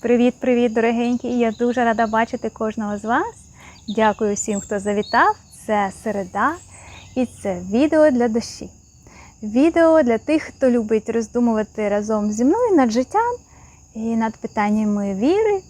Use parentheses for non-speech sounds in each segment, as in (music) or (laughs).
Привіт-привіт, дорогенькі! Я дуже рада бачити кожного з вас. Дякую всім, хто завітав. Це середа і це відео для душі. Відео для тих, хто любить роздумувати разом зі мною над життям і над питаннями віри.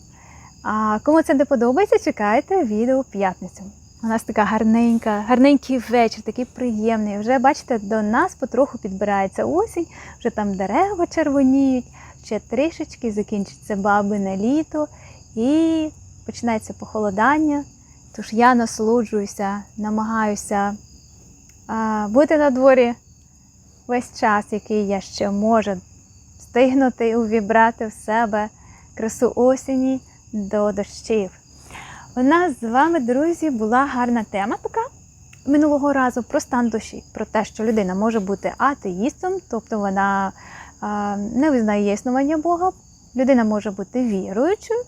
А кому це не подобається, чекайте відео в п'ятницю. У нас така гарненька, гарненький вечір, такий приємний. Вже бачите, до нас потроху підбирається осінь, вже там дерева червоніють, ще трішечки закінчиться бабине літо і починається похолодання. Тож я насолоджуюся, намагаюся а, бути на дворі весь час, який я ще можу встигнути увібрати в себе красу осені до дощів. У нас з вами, друзі, була гарна тема така минулого разу про стан душі, про те, що людина може бути атеїстом, тобто вона не визнає існування Бога. Людина може бути віруючою,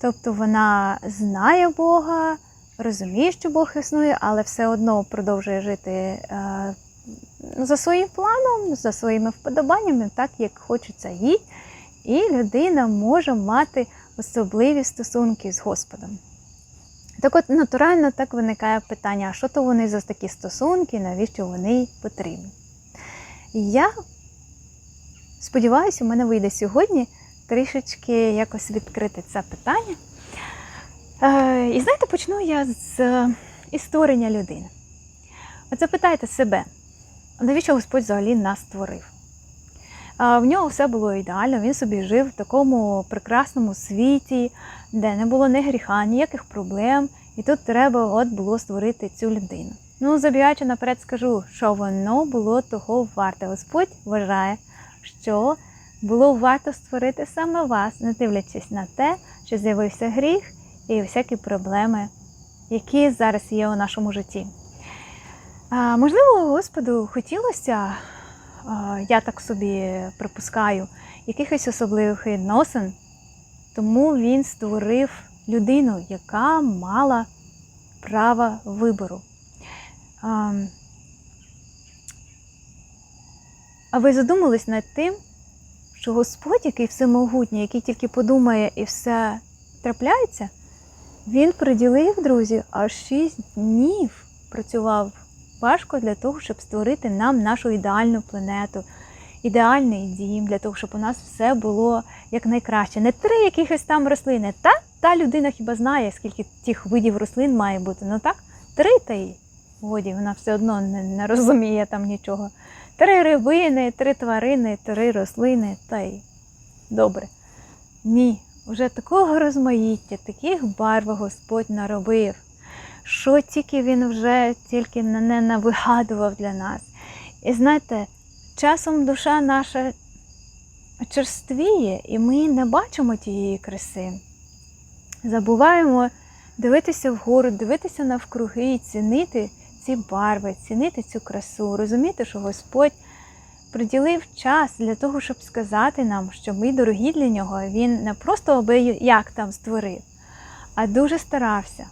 тобто вона знає Бога, розуміє, що Бог існує, але все одно продовжує жити за своїм планом, за своїми вподобаннями, так як хочеться їй. І людина може мати особливі стосунки з Господом. Так от натурально так виникає питання, а що то вони за такі стосунки, навіщо вони потрібні? Я сподіваюся, у мене вийде сьогодні трішечки якось відкрити це питання. Е, І знаєте, почну я з із створення людини. От запитайте себе, навіщо Господь взагалі нас створив? В нього все було ідеально, він собі жив в такому прекрасному світі, де не було ні гріха, ніяких проблем. І тут треба от було створити цю людину. Ну, забігаючи наперед, скажу, що воно було того варте. Господь вважає, що було варто створити саме вас, не дивлячись на те, що з'явився гріх і всякі проблеми, які зараз є у нашому житті. А, Можливо, Господу хотілося я так собі припускаю, якихось особливих відносин, тому він створив людину, яка мала право вибору. А ви задумались над тим, що Господь, який всемогутній, який тільки подумає і все трапляється, він приділив, друзі, аж шість днів працював важко для того, щоб створити нам нашу ідеальну планету, ідеальний дім, для того, щоб у нас все було якнайкраще. Не три якихось там рослини. Та та людина хіба знає, скільки тих видів рослин має бути. Ну так, три та й годі, вона все одно не, не розуміє там нічого. Три рибини, три тварини, три рослини, та й добре. Ні, вже такого розмаїття, таких барв Господь наробив що тільки він вже тільки не навигадував для нас. І знаєте, часом душа наша черствіє, і ми не бачимо тієї краси. Забуваємо дивитися вгору, дивитися навкруги і цінити ці барви, цінити цю красу, розуміти, що Господь приділив час для того, щоб сказати нам, що ми дорогі для нього, він не просто аби як там створив, а дуже старався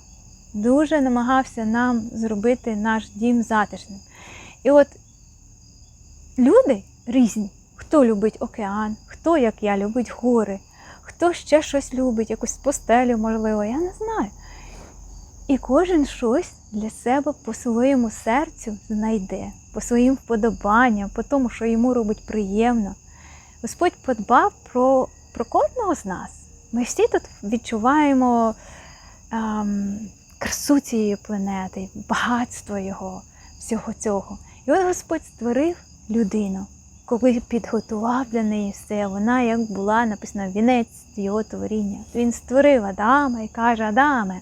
дуже намагався нам зробити наш дім затишним. І от люди різні, хто любить океан, хто, як я, любить гори, хто ще щось любить, якусь постелю, можливо, я не знаю. І кожен щось для себе по своєму серцю знайде, по своїм вподобанням, по тому, що йому робить приємно. Господь подбав про про кожного з нас. Ми всі тут відчуваємо ем, красу цієї планети, багатство його, всього цього. І от Господь створив людину, коли підготував для неї все, вона як була написано вінець його творіння. Він створив Адама і каже: Адаме,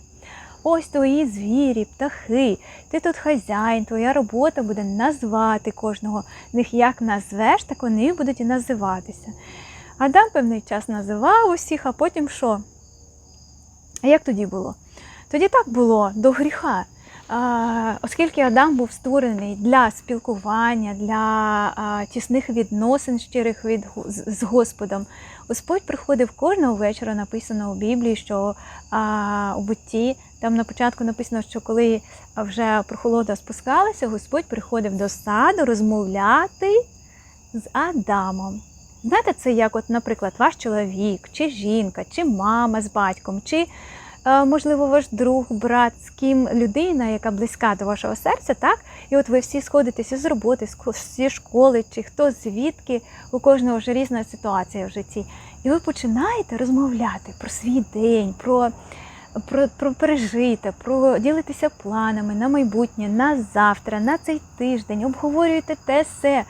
ось твої звірі, птахи, ти тут хазяїн, твоя робота буде назвати кожного них як назвеш, так вони будуть і називатися. Адам певний час називав усіх, а потім що? А як тоді було? Тоді так було до гріха. Оскільки Адам був створений для спілкування, для тісних відносин щирих від, з Господом, Господь приходив кожного вечора, написано у Біблії, що у бутті, там на початку написано, що коли вже прохолода спускалася, Господь приходив до саду розмовляти з Адамом. Знаєте, це як, от, наприклад, ваш чоловік, чи жінка, чи мама з батьком, чи, е, можливо, ваш друг, брат, з ким людина, яка близька до вашого серця, так? І от ви всі сходитеся з роботи, зі школи, чи хто звідки, у кожного ж різна ситуація в житті. І ви починаєте розмовляти про свій день, про, про, про пережите, про ділитися планами на майбутнє, на завтра, на цей тиждень, обговорюєте те все.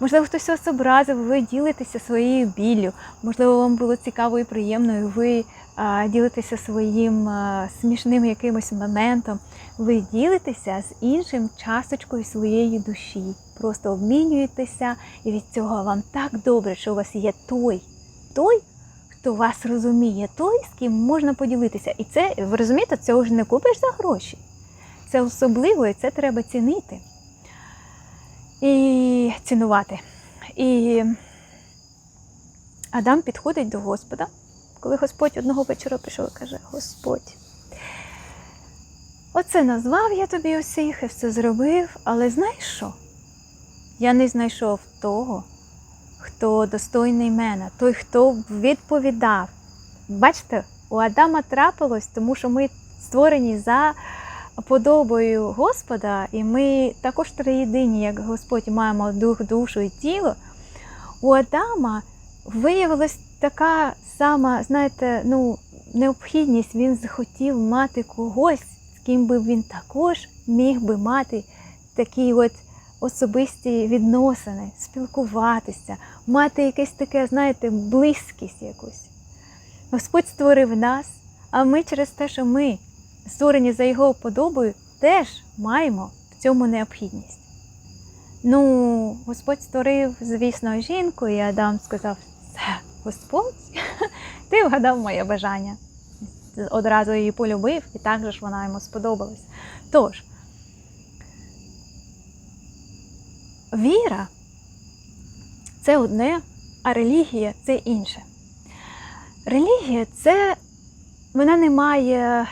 Можливо, хтось вас образив, ви ділитеся своєю біллю. Можливо, вам було цікаво і приємно, і ви а, ділитеся своїм а, смішним якимось моментом. Ви ділитеся з іншим часточкою своєї душі. Просто обмінюєтеся, і від цього вам так добре, що у вас є той, той, хто вас розуміє, той, з ким можна поділитися. І це, ви розумієте, цього ж не купиш за гроші. Це особливо, і це треба цінити і цінувати. І Адам підходить до Господа, коли Господь одного вечора прийшов і каже: Господь, оце назвав я тобі усіх і все зробив, але знаєш що? Я не знайшов того, хто достойний мене, той, хто відповідав. Бачите, у Адама трапилось, тому що ми створені за подобою Господа, і ми також триєдині, як Господь, маємо дух, душу і тіло. У Адама виявилась така сама, знаєте, ну, необхідність. Він захотів мати когось, з ким би він також міг би мати такі от особисті відносини, спілкуватися, мати якесь таке, знаєте, близькість якусь. Господь створив нас, а ми через те, що ми створені за його подобою, теж маємо в цьому необхідність. Ну, Господь створив, звісно, жінку, і Адам сказав: це Господь, (laughs) ти вгадав моє бажання. Одразу її полюбив, і так же ж вона йому сподобалась. Тож, віра це одне, а релігія це інше. Релігія це вона не має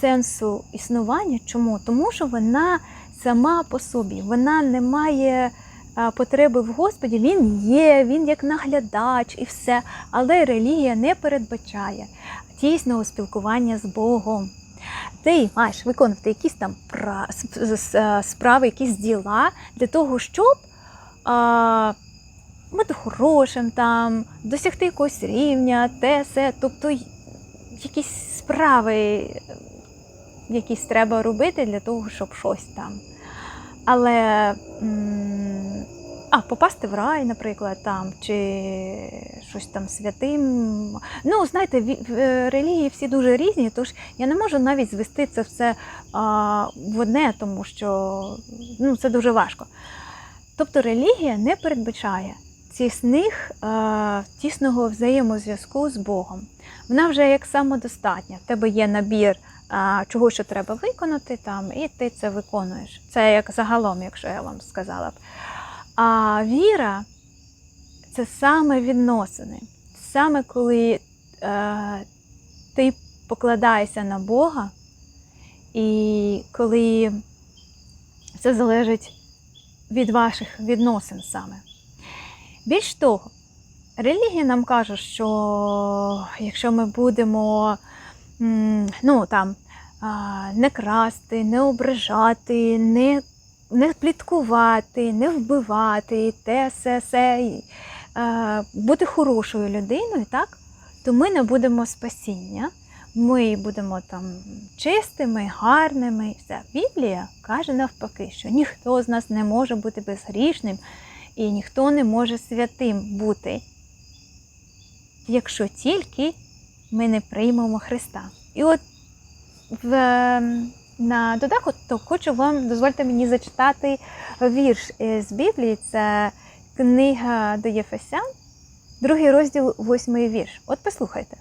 сенсу існування. Чому? Тому що вона сама по собі, вона не має потреби в Господі. Він є, він як наглядач і все. Але релігія не передбачає тісного спілкування з Богом. Ти маєш виконувати якісь там справи, якісь діла для того, щоб а, бути хорошим, там, досягти якогось рівня, те, се. Тобто якісь справи, якісь треба робити для того, щоб щось там. Але а, попасти в рай, наприклад, там, чи щось там святим. Ну, знаєте, в- е, релігії всі дуже різні, тож я не можу навіть звести це все а, в одне, тому що ну, це дуже важко. Тобто релігія не передбачає тісних, е, тісного взаємозв'язку з Богом. Вона вже як самодостатня. В тебе є набір а, чого, що треба виконати, там, і ти це виконуєш. Це як загалом, якщо я вам сказала б. А віра це саме відносини. Саме коли е, ти покладаєшся на Бога, і коли це залежить від ваших відносин саме. Більш того, релігія нам каже, що якщо ми будемо ну, там, не красти, не ображати, не, не пліткувати, не вбивати, те, се, се, і, е, бути хорошою людиною, так, то ми не будемо спасіння. Ми будемо там чистими, гарними. і все. Біблія каже навпаки, що ніхто з нас не може бути безгрішним і ніхто не може святим бути, якщо тільки ми не приймемо Христа. І от в, ем, на додаток то хочу вам, дозвольте мені зачитати вірш з Біблії. Це книга до Єфесян, другий розділ, восьмий вірш. От послухайте.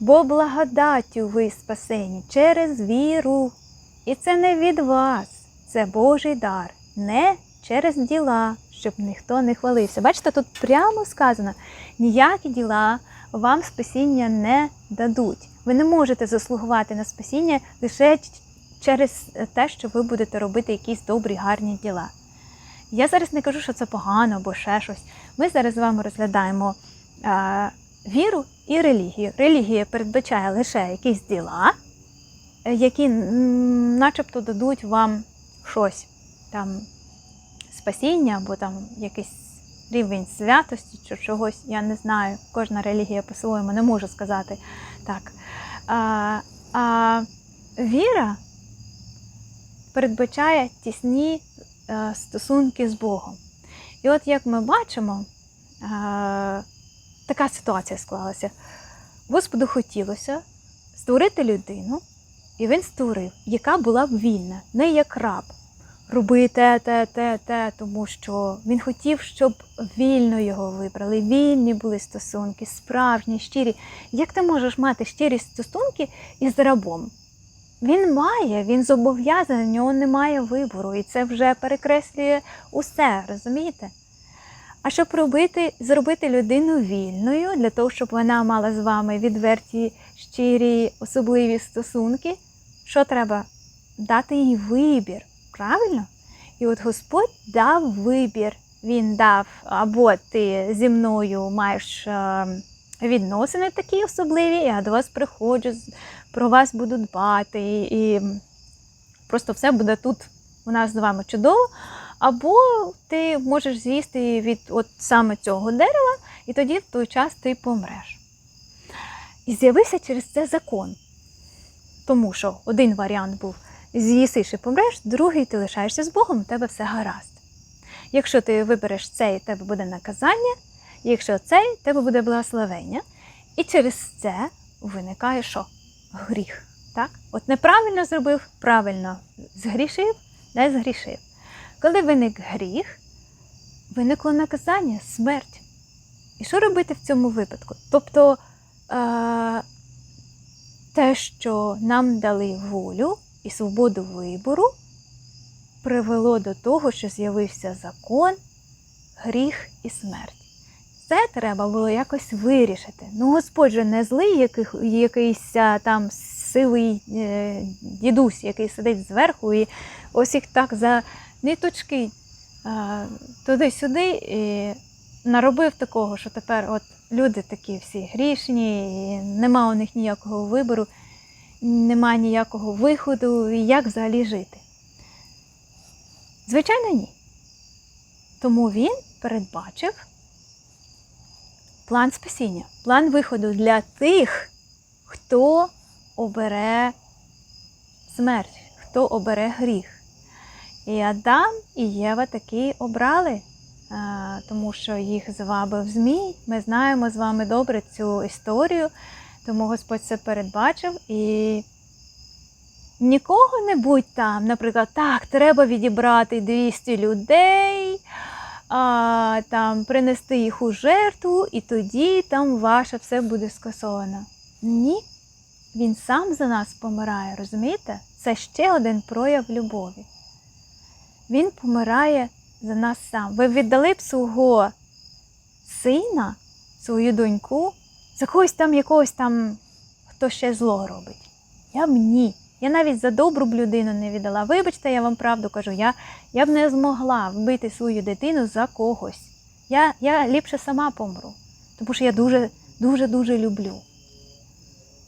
Бо благодаттю ви спасені через віру. І це не від вас, це Божий дар, не через діла, щоб ніхто не хвалився. Бачите, тут прямо сказано: ніякі діла вам спасіння не дадуть. Ви не можете заслугувати на спасіння лише через те, що ви будете робити якісь добрі, гарні діла. Я зараз не кажу, що це погано або ще щось. Ми зараз з вами розглядаємо віру і релігію. Релігія передбачає лише якісь діла, е, які начебто дадуть вам щось там спасіння або там якийсь рівень святості чи чогось, я не знаю. Кожна релігія по-своєму не можу сказати так. А, а віра передбачає тісні е, стосунки з Богом. І от як ми бачимо, е, така ситуація склалася. Господу хотілося створити людину, і він створив, яка була б вільна, не як раб. Роби те, те, те, те, тому що він хотів, щоб вільно його вибрали. Вільні були стосунки, справжні, щирі. Як ти можеш мати щирі стосунки із рабом? Він має, він зобов'язаний, у нього немає вибору, і це вже перекреслює усе, розумієте? А щоб робити, зробити людину вільною, для того, щоб вона мала з вами відверті, щирі, особливі стосунки, що треба? Дати їй вибір. Правильно? І от Господь дав вибір. Він дав, або ти зі мною маєш е, відносини такі особливі, я до вас приходжу, про вас буду дбати, і, просто все буде тут у нас з вами чудово. Або ти можеш з'їсти від от саме цього дерева, і тоді в той час ти помреш. І з'явився через це закон. Тому що один варіант був з'їсиш і помреш, другий ти лишаєшся з Богом, у тебе все гаразд. Якщо ти вибереш цей, у тебе буде наказання, якщо цей, у тебе буде благословення. І через це виникає що? Гріх. Так? От неправильно зробив, правильно згрішив, не згрішив. Коли виник гріх, виникло наказання, смерть. І що робити в цьому випадку? Тобто е- те, що нам дали волю і свободу вибору, привело до того, що з'явився закон, гріх і смерть. Це треба було якось вирішити. Ну, Господь же не злий, яких, якийсь а, там сивий е, дідусь, який сидить зверху, і ось їх так за ниточки туди-сюди і наробив такого, що тепер от люди такі всі грішні, і нема у них ніякого вибору, нема ніякого виходу, і як взагалі жити. Звичайно, ні. Тому він передбачив план спасіння, план виходу для тих, хто обере смерть, хто обере гріх. І Адам і Єва таки обрали, тому що їх звабив Змій. Ми знаємо з вами добре цю історію, тому Господь це передбачив і нікого-небудь там, наприклад, так, треба відібрати 200 людей, а, там, принести їх у жертву, і тоді там ваше все буде скасовано. Ні. Він сам за нас помирає, розумієте? Це ще один прояв любові. Він помирає за нас сам. Ви віддали б свого сина, свою доньку, за когось там якогось там, хто ще зло робить. Я б ні. Я навіть за добру б людину не віддала. Вибачте, я вам правду кажу, я, я б не змогла вбити свою дитину за когось. Я, я ліпше сама помру, тому що я дуже, дуже, дуже люблю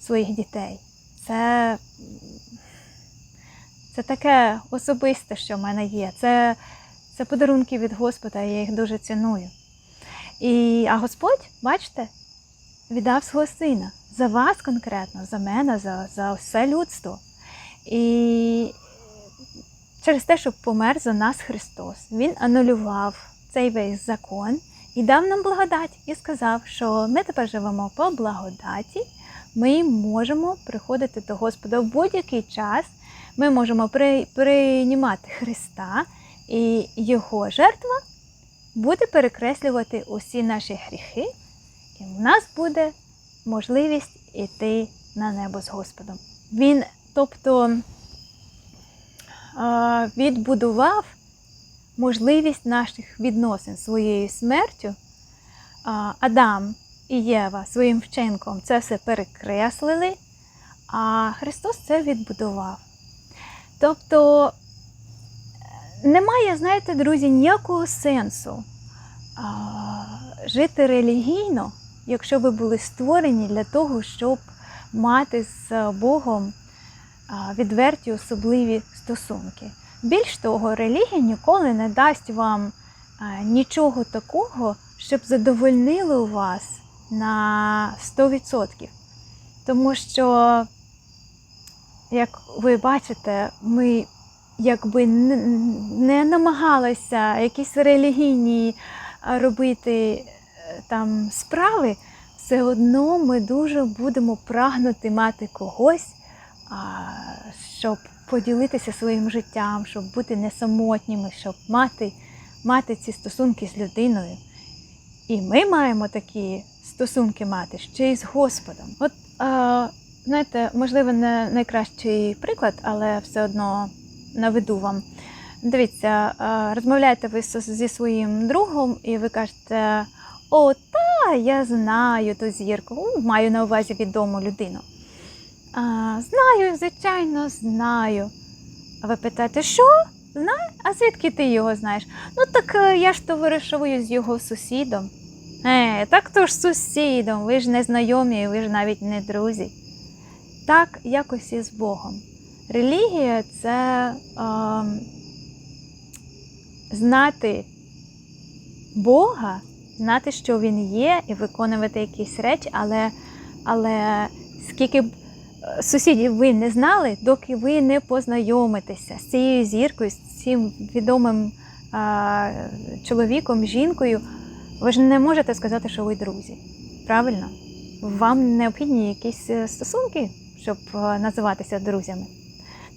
своїх дітей. Це, це таке особисте, що в мене є. Це, це подарунки від Господа, я їх дуже ціную. І, а Господь, бачите, віддав свого сина за вас конкретно, за мене, за, за все людство. І через те, що помер за нас Христос, Він анулював цей весь закон і дав нам благодать, і сказав, що ми тепер живемо по благодаті, ми можемо приходити до Господа в будь-який час, ми можемо при, приймати Христа, і Його жертва буде перекреслювати усі наші гріхи, і в нас буде можливість іти на небо з Господом. Він, тобто, відбудував можливість наших відносин своєю смертю. Адам і Єва своїм вчинком це все перекреслили, а Христос це відбудував. Тобто е, немає, знаєте, друзі, ніякого сенсу а, жити релігійно, якщо ви були створені для того, щоб мати з Богом відверті особливі стосунки. Більш того, релігія ніколи не дасть вам нічого такого, щоб задовольнило вас на 100%. Тому що, як ви бачите, ми якби не, намагалися якісь релігійні робити е, там справи, все одно ми дуже будемо прагнути мати когось, щоб поділитися своїм життям, щоб бути не самотніми, щоб мати, мати ці стосунки з людиною. І ми маємо такі стосунки мати ще й з Господом. От, е, знаєте, можливо, не найкращий приклад, але все одно наведу вам. Дивіться, е, розмовляєте ви зі своїм другом, і ви кажете: О, та я знаю ту зірку, маю на увазі відому людину. А, знаю, звичайно, знаю. А ви питаєте, що? Знаю? А звідки ти його знаєш? Ну так е, я ж товаришую з його сусідом. Е, так то ж сусідом, ви ж не знайомі, ви ж навіть не друзі. Так, якось і з Богом. Релігія це ем, знати Бога, знати, що Він є, і виконувати якісь речі, але, але скільки б е, сусідів ви не знали, доки ви не познайомитеся з цією зіркою, з цим відомим а, чоловіком, жінкою, ви ж не можете сказати, що ви друзі. Правильно? Вам необхідні якісь е, стосунки, щоб е, називатися друзями.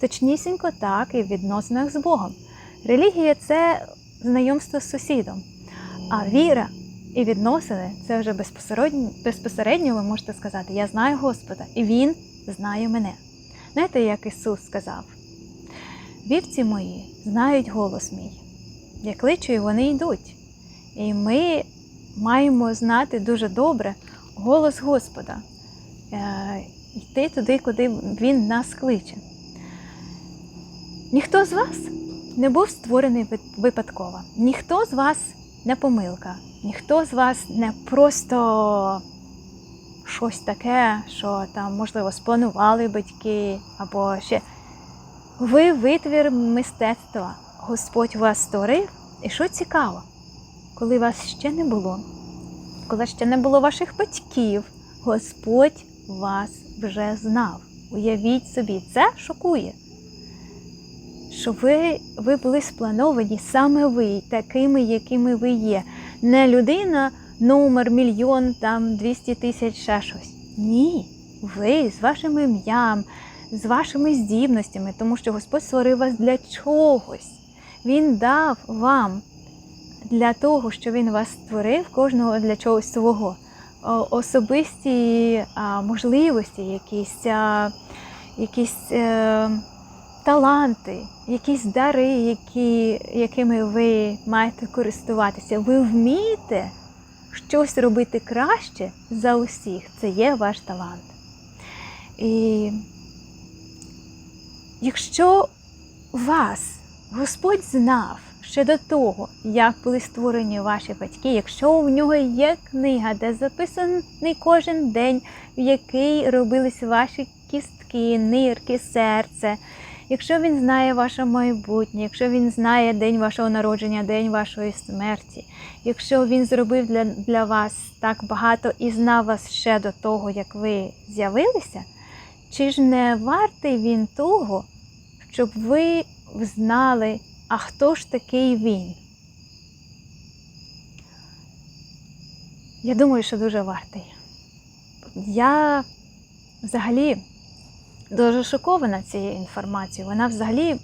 Точнісінько так і в відносинах з Богом. Релігія це знайомство з сусідом, а віра і відносини це вже безпосередньо, безпосередньо ви можете сказати: Я знаю Господа, і Він знає мене. Знаєте, як Ісус сказав: Вівці мої знають голос мій. Я кличу, і вони йдуть. І ми маємо знати дуже добре голос Господа, е, йти туди, куди Він нас кличе. Ніхто з вас не був створений випадково. Ніхто з вас не помилка, ніхто з вас не просто щось таке, що там, можливо, спланували батьки або ще. Ви витвір мистецтва. Господь вас створив. І що цікаво, коли вас ще не було, коли ще не було ваших батьків, Господь вас вже знав. Уявіть собі, це шокує. Що ви, ви були сплановані саме ви, такими, якими ви є. Не людина, номер, мільйон, там 200 тисяч, ще щось. Ні. Ви з вашим ім'ям, з вашими здібностями, тому що Господь створив вас для чогось. Він дав вам для того, що Він вас створив, кожного для чогось свого. Особисті можливості, якісь, якісь е, таланти, якісь дари, які, якими ви маєте користуватися. Ви вмієте щось робити краще за усіх. Це є ваш талант. І якщо вас Господь знав ще до того, як були створені ваші батьки, якщо в нього є книга, де записаний кожен день, в який робились ваші кістки, нирки, серце, якщо він знає ваше майбутнє, якщо він знає день вашого народження, день вашої смерті, якщо він зробив для, для вас так багато і знав вас ще до того, як ви з'явилися, чи ж не вартий він того, щоб ви знали, а хто ж такий він? Я думаю, що дуже вартий. Я взагалі дуже шокована цією інформацією. Вона взагалі,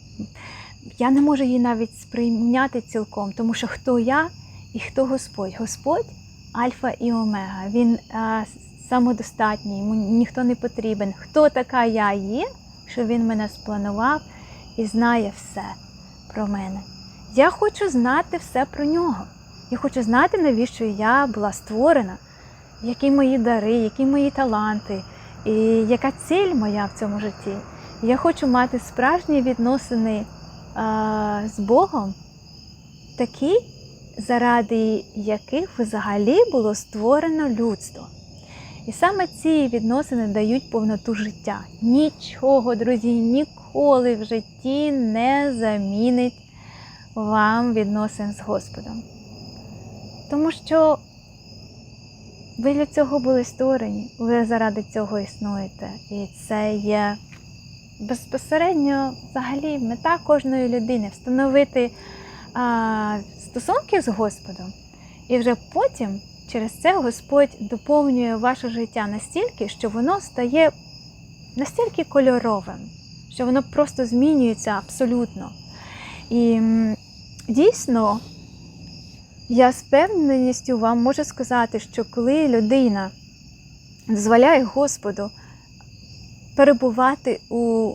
я не можу її навіть сприйняти цілком, тому що хто я і хто Господь? Господь Альфа і Омега. Він а, самодостатній, йому ніхто не потрібен. Хто така я є, що він мене спланував і знає все про мене. Я хочу знати все про нього. Я хочу знати, навіщо я була створена, які мої дари, які мої таланти, і яка ціль моя в цьому житті. Я хочу мати справжні відносини а, з Богом, такі, заради яких взагалі було створено людство. І саме ці відносини дають повноту життя. Нічого, друзі, ніколи в житті не замінить вам відносин з Господом. Тому що ви для цього були створені, ви заради цього існуєте. І це є безпосередньо взагалі мета кожної людини встановити а, стосунки з Господом. І вже потім через це Господь доповнює ваше життя настільки, що воно стає настільки кольоровим, що воно просто змінюється абсолютно. І дійсно, я з певненістю вам можу сказати, що коли людина дозволяє Господу перебувати у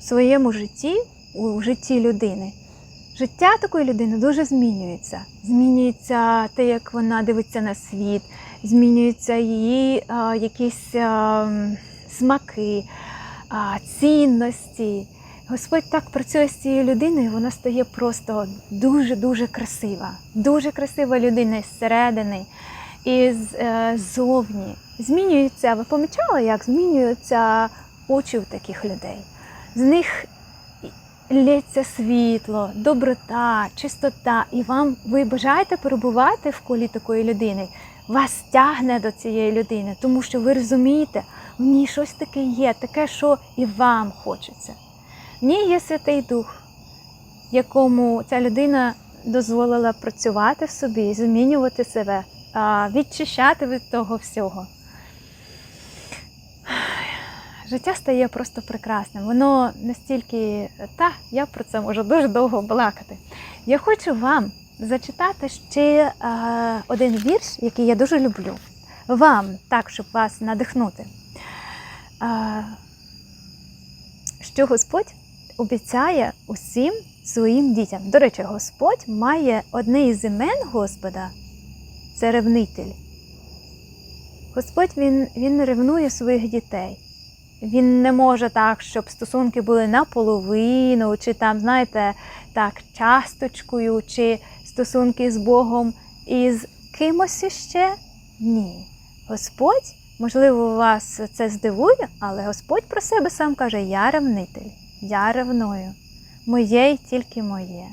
своєму житті, у житті людини, життя такої людини дуже змінюється. Змінюється те, як вона дивиться на світ, змінюються її а, якісь а, смаки, цінності. Господь так працює з цією людиною, вона стає просто дуже-дуже красива. Дуже красива людина із середини і е, ззовні. Змінюється, ви помічали, як змінюються очі у таких людей. З них лється світло, доброта, чистота, і вам ви бажаєте перебувати в колі такої людини. Вас тягне до цієї людини, тому що ви розумієте, в ній щось таке є, таке, що і вам хочеться. В ній є Святий Дух, якому ця людина дозволила працювати в собі, змінювати себе, відчищати від того всього. Життя стає просто прекрасним. Воно настільки, та я про це можу дуже довго балакати. Я хочу вам зачитати ще а, один вірш, який я дуже люблю. Вам, так, щоб вас надихнути. А, що Господь обіцяє усім своїм дітям. До речі, Господь має одне із імен Господа це ревнитель. Господь він, він ревнує своїх дітей. Він не може так, щоб стосунки були наполовину, чи там, знаєте, так, часточкою, чи стосунки з Богом із кимось іще. Ні. Господь, можливо, вас це здивує, але Господь про себе сам каже: Я ревнитель, я ревную. Моє й тільки моє.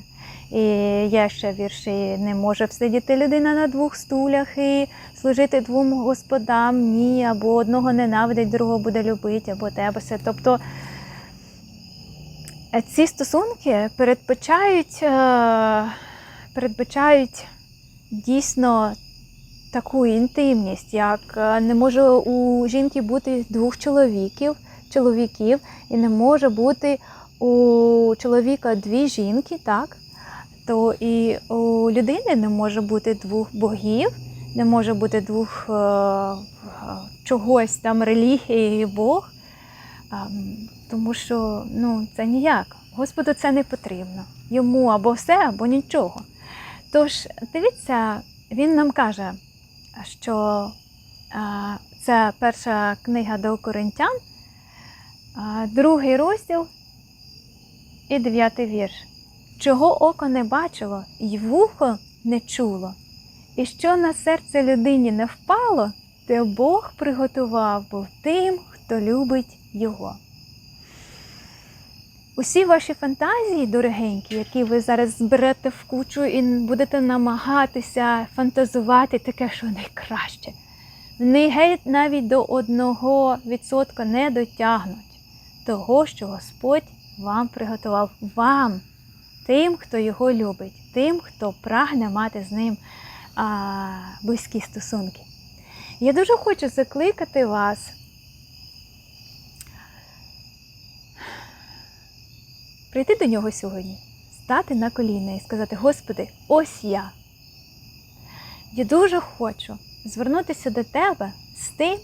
І є ще вірші, не може всидіти людина на двох стулях і служити двом господам, ні, або одного ненавидить, другого буде любити, або те, або все. Тобто е, ці стосунки передбачають, е, передбачають дійсно таку інтимність, як е, не може у жінки бути двох чоловіків, чоловіків, і не може бути у чоловіка дві жінки, так? То і у людини не може бути двох богів, не може бути двох е, чогось там релігії і Бог. А, тому що ну, це ніяк. Господу це не потрібно. Йому або все, або нічого. Тож, дивіться, він нам каже, що це перша книга до Коринтян, другий розділ і дев'ятий вірш. Чого око не бачило, і вухо не чуло, і що на серце людині не впало, те Бог приготував був тим, хто любить його. Усі ваші фантазії, дорогенькі, які ви зараз зберете в кучу і будете намагатися фантазувати таке, що найкраще, вони геть навіть до одного відсотка не дотягнуть того, що Господь вам приготував вам, тим, хто його любить, тим, хто прагне мати з ним а, близькі стосунки. Я дуже хочу закликати вас. Прийти до нього сьогодні, стати на коліна і сказати: Господи, ось я. Я дуже хочу звернутися до Тебе з тим,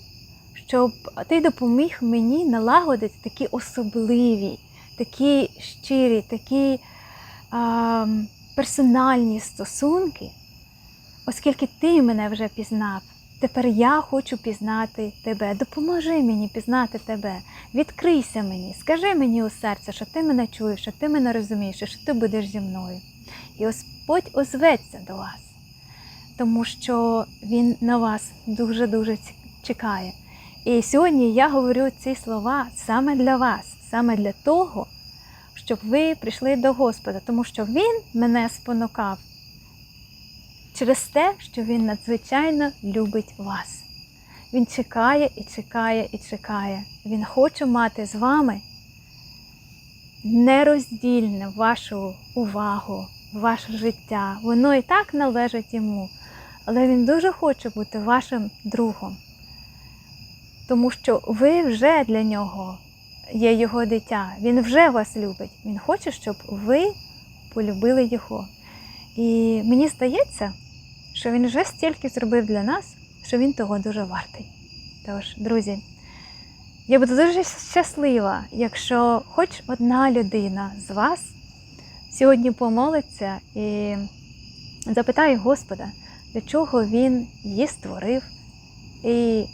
щоб Ти допоміг мені налагодити такі особливі, такі щирі, такі а, персональні стосунки, оскільки Ти мене вже пізнав. Тепер я хочу пізнати тебе. Допоможи мені пізнати тебе. Відкрийся мені, скажи мені у серце, що ти мене чуєш, що ти мене розумієш, що ти будеш зі мною. І Господь озветься до вас. тому що він на вас дуже-дуже чекає. І сьогодні я говорю ці слова саме для вас, саме для того, щоб ви прийшли до Господа, тому що Він мене спонукав через те, що Він надзвичайно любить вас. Він чекає і чекає і чекає. Він хоче мати з вами нероздільне вашу увагу, ваше життя. Воно і так належить йому. Але він дуже хоче бути вашим другом, тому що ви вже для нього є його дитя. Він вже вас любить. Він хоче, щоб ви полюбили його. І мені здається, що він вже стільки зробив для нас, що він того дуже вартий. Тож, друзі, я буду дуже щаслива, якщо хоч одна людина з вас сьогодні помолиться і запитає Господа, для чого Він її створив, і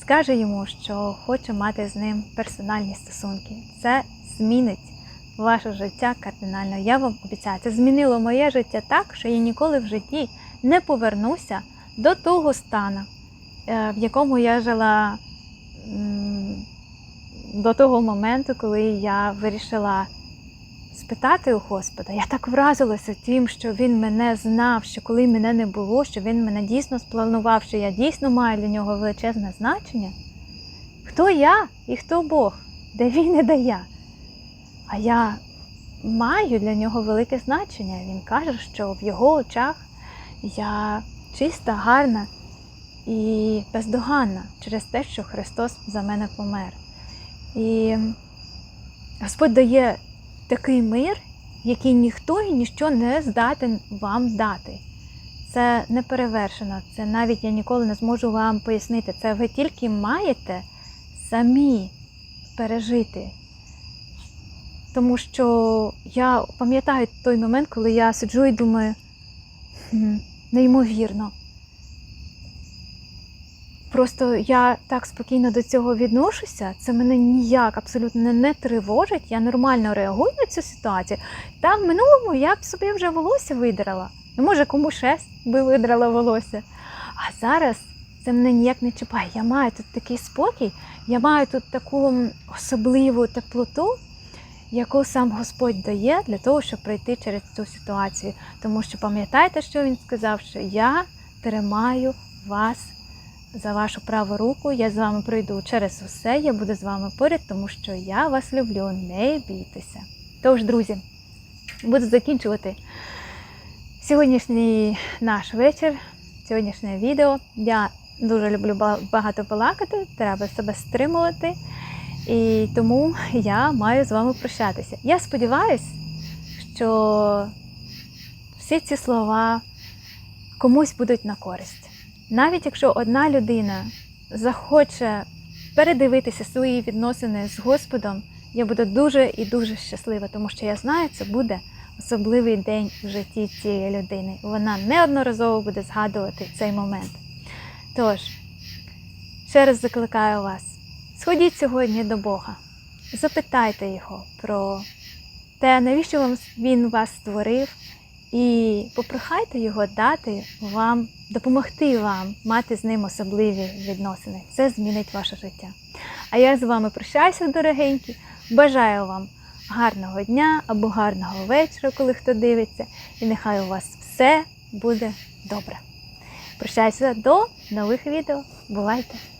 скаже йому, що хоче мати з ним персональні стосунки. Це змінить ваше життя кардинально. Я вам обіцяю, це змінило моє життя так, що я ніколи в житті не повернуся до того стану, е, в якому я жила до того моменту, коли я вирішила спитати у Господа. Я так вразилася тим, що Він мене знав, що коли мене не було, що Він мене дійсно спланував, що я дійсно маю для нього величезне значення. Хто я і хто Бог, де він і де я? А я маю для нього велике значення. Він каже, що в його очах я чиста, гарна і бездоганна через те, що Христос за мене помер. І Господь дає такий мир, який ніхто і ніщо не здатен вам дати. Це не перевершено, це навіть я ніколи не зможу вам пояснити. Це ви тільки маєте самі пережити. Тому що я пам'ятаю той момент, коли я сиджу і думаю, «Хм, неймовірно. Просто я так спокійно до цього відношуся, це мене ніяк абсолютно не тривожить. Я нормально реагую на цю ситуацію. Та в минулому я б собі вже волосся видрала. Ну, може, кому шесть би видрала волосся. А зараз це мене ніяк не чіпає. Я маю тут такий спокій, я маю тут таку особливу теплоту, яку сам Господь дає для того, щоб пройти через цю ситуацію. Тому що пам'ятаєте, що він сказав, що я тримаю вас за вашу праву руку, я з вами пройду через усе, я буду з вами поряд, тому що я вас люблю, не бійтеся. Тож, друзі, буду закінчувати сьогоднішній наш вечір, сьогоднішнє відео. Я дуже люблю багато балакати, треба себе стримувати. І тому я маю з вами прощатися. Я сподіваюся, що всі ці слова комусь будуть на користь. Навіть якщо одна людина захоче передивитися свої відносини з Господом, я буду дуже і дуже щаслива, тому що я знаю, це буде особливий день в житті цієї людини. Вона неодноразово буде згадувати цей момент. Тож, ще раз закликаю вас, сходіть сьогодні до Бога, запитайте Його про те, навіщо вам він вас створив, і попрохайте його дати вам, допомогти вам мати з ним особливі відносини. Це змінить ваше життя. А я з вами прощаюся, дорогенькі. Бажаю вам гарного дня або гарного вечора, коли хто дивиться, і нехай у вас все буде добре. Прощаюся до нових відео. Бувайте!